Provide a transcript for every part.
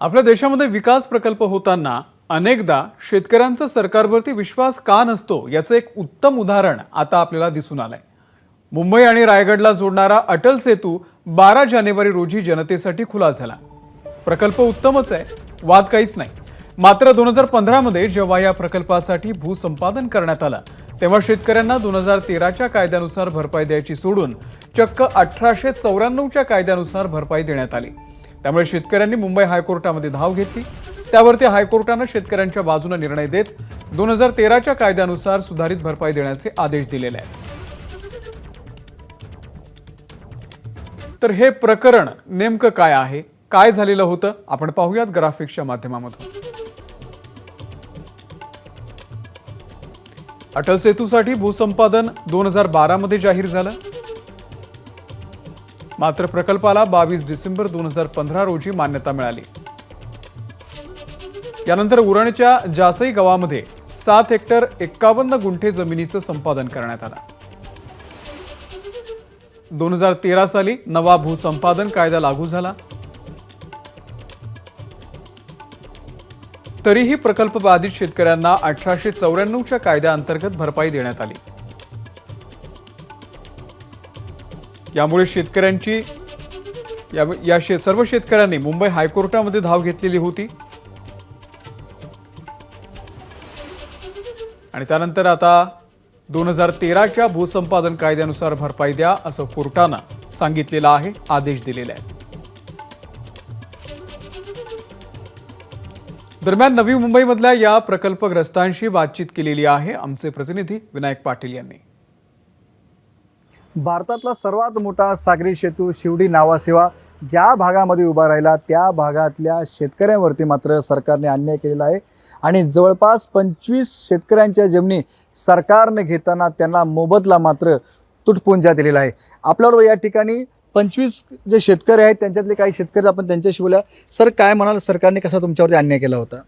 आपल्या देशामध्ये विकास प्रकल्प होताना अनेकदा शेतकऱ्यांचा सरकारवरती विश्वास का नसतो याचं एक उत्तम उदाहरण आता आपल्याला दिसून आलंय. मुंबई आणि रायगडला जोडणारा अटल सेतू बारा जानेवारी रोजी जनतेसाठी खुला झाला. प्रकल्प उत्तमच आहे वाद काहीच नाही. मात्र दोन हजार पंधरामध्ये जेव्हा या प्रकल्पासाठी भूसंपादन करण्यात आलं तेव्हा शेतकऱ्यांना दोन हजार तेराच्या कायद्यानुसार भरपाई द्यायची सोडून चक्क अठराशे चौऱ्याण्णवच्या कायद्यानुसार भरपाई देण्यात आली. त्यामुळे शेतकऱ्यांनी मुंबई हायकोर्टामध्ये धाव घेतली. त्यावरती हायकोर्टानं शेतकऱ्यांच्या बाजूने निर्णय देत दोन हजार तेराच्या कायद्यानुसार सुधारित भरपाई देण्याचे आदेश दिलेले आहेत. तर हे प्रकरण नेमकं काय आहे? काय झालेलं होतं? आपण पाहूयात ग्राफिक्सच्या माध्यमामधून. अटल सेतूसाठी भूसंपादन दोन हजार बारामध्ये जाहीर झालं. मात्र प्रकल्पाला बावीस डिसेंबर दोन हजार पंधरा रोजी मान्यता मिळाली. यानंतर उरणच्या जासई गावामध्ये सात हेक्टर एक्कावन्न गुंठे जमिनीचं संपादन करण्यात आलं. दोन हजार तेरा साली नवा भूसंपादन कायदा लागू झाला. तरीही प्रकल्प बाधित शेतकऱ्यांना अठराशे चौऱ्याण्णवच्या कायद्याअंतर्गत भरपाई देण्यात आली. यामुळे शेतकऱ्यांची या या शे सर्व शेतकऱ्यांनी मुंबई हायकोर्टामध्ये धाव घेतलेली होती. आणि त्यानंतर आता दोन हजार तेराच्या भूसंपादन कायद्यानुसार भरपाई द्या असं कोर्टानं सांगितलेलं आहे आदेश दिलेले आहे दरम्यान नवी मुंबईमधल्या या प्रकल्पग्रस्तांशी बातचीत केलेली आहे आमचे प्रतिनिधी विनायक पाटील यांनी. भारतातला सर्वात मोठा सागरी सेतू शिवडी नावासेवा ज्या भागामध्ये उभा राहिला त्या भागातल्या शेतकऱ्यांवरती मात्र सरकारने अन्याय केलेला आहे. आणि जवळपास पंचवीस शेतकऱ्यांच्या जमिनी सरकारने घेताना त्यांना मोबदला मात्र तुटपुंजा दिलेला आहे. आपल्याबरोबर या ठिकाणी पंचवीस जे शेतकरी आहेत त्यांच्यातले काही शेतकरी आपण त्यांच्याशी बोलूया. सर काय म्हणाल? सरकारने कसा तुमच्यावरती अन्याय केला होता?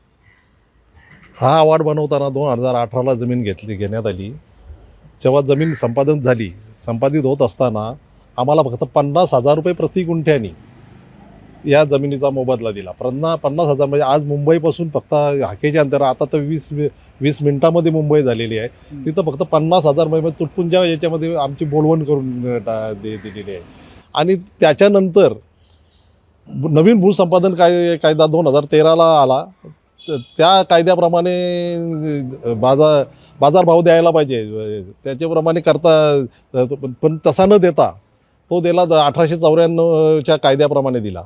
हा अवॉर्ड बनवताना दोन हजार अठराला जमीन घेतली घेण्यात आली. जेव्हा जमीन संपादन झाली संपादित होत असताना आम्हाला फक्त पन्नास हजार रुपये प्रति गुंठ्यानी या जमिनीचा मोबदला दिला. पन्ना पन्नास हजार म्हणजे आज मुंबईपासून फक्त हाकेच्या अंतर आता तर वीस वीस मिनिटामध्ये मुंबई झालेली आहे. तिथं फक्त पन्नास हजार म्हणजे तुटपुंजा याच्यामध्ये आमची बोलवण करून टा- दे दिलेली आहे. आणि त्याच्यानंतर नवीन भूसंपादन काय कायदा दोन हजार तेराला आला. त्या कायद्याप्रमाणे बाजार बाजारभाव द्यायला पाहिजे. त्याच्याप्रमाणे करता पण- पण तसा न देता तो दिला द- अठराशे चौऱ्याण्णवच्या कायद्याप्रमाणे दिला.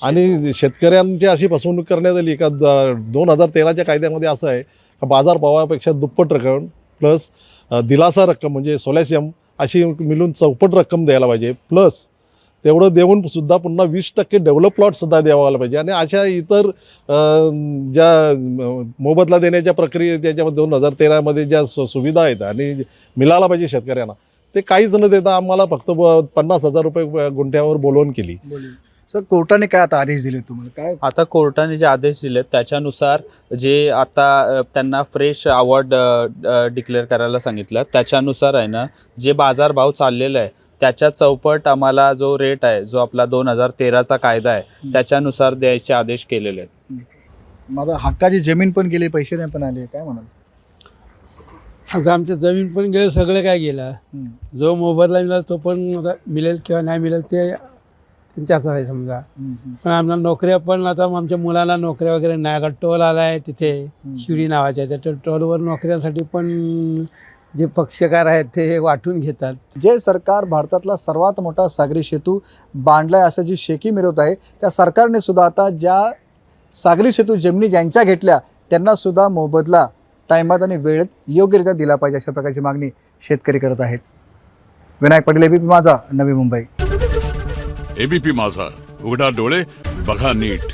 आणि शेतकऱ्यांची अशी फसवणूक करण्यात आली का द- दोन हजार तेराच्या कायद्यामध्ये असं आहे का बाजारभावापेक्षा दुप्पट रक्कम प्लस दिलासा रक्कम म्हणजे सोलॅशियम अशी मिळून चौपट रक्कम द्यायला पाहिजे प्लस तेवढं देऊन सुद्धा पुन्हा वीस टक्के डेव्हलप प्लॉटसुद्धा द्यावायला पाहिजे. आणि अशा इतर ज्या मोबदला देण्याच्या प्रक्रिये त्याच्यामध्ये दोन हजार तेरामध्ये ज्या सु सुविधा आहेत आणि मिळाला पाहिजे शेतकऱ्यांना ते काहीच न देता आम्हाला फक्त ब- पन्नास हजार रुपये गुंठ्यावर बोलवून केली. सर कोर्टाने काय आता आदेश दिले तुम्हाला? काय? आता कोर्टाने जे आदेश दिलेत त्याच्यानुसार जे आता त्यांना फ्रेश अवॉर्ड डिक्लेअर करायला सांगितलं त्याच्यानुसार आहे ना जे बाजारभाव चाललेला आहे त्याच्या चौपट आम्हाला जो रेट आहे जो आपला दोन हजार तेराचा कायदा आहे त्याच्यानुसार द्यायचे आदेश केलेले आहेत. माझा हक्काची जमीन पण गेली पैसे नाही पण आले काय म्हणाल? आता आमचं जमीन पण गेलं सगळं काय गेलं. जो मोबदला मिळाला तो पण आता मिळेल किंवा नाही मिळेल ते त्यांच्या हातात आहे समजा. पण आम्हाला नोकऱ्या पण आता आमच्या मुलाला नोकऱ्या वगैरे नाही. आता टोल आला आहे तिथे शिवडी नावाच्या त्या टोलवर नोकऱ्यांसाठी पण जे पक्षकार आहेत ते वाटून घेतात. जे सरकार भारतातला सर्वात मोठा सागरी सेतू बांधलाय असं जी शेकी मिळवत आहे त्या सरकारने सुद्धा आता ज्या सागरी सेतू जमिनी ज्यांच्या घेतल्या त्यांना सुद्धा मोबदला टायमात आणि वेळेत योग्यरित्या दिला पाहिजे अशा प्रकारची मागणी शेतकरी करत आहेत. विनायक पाटील एबीपी माझा नवी मुंबई. एबीपी माझा उघडा डोळे बघा नीट.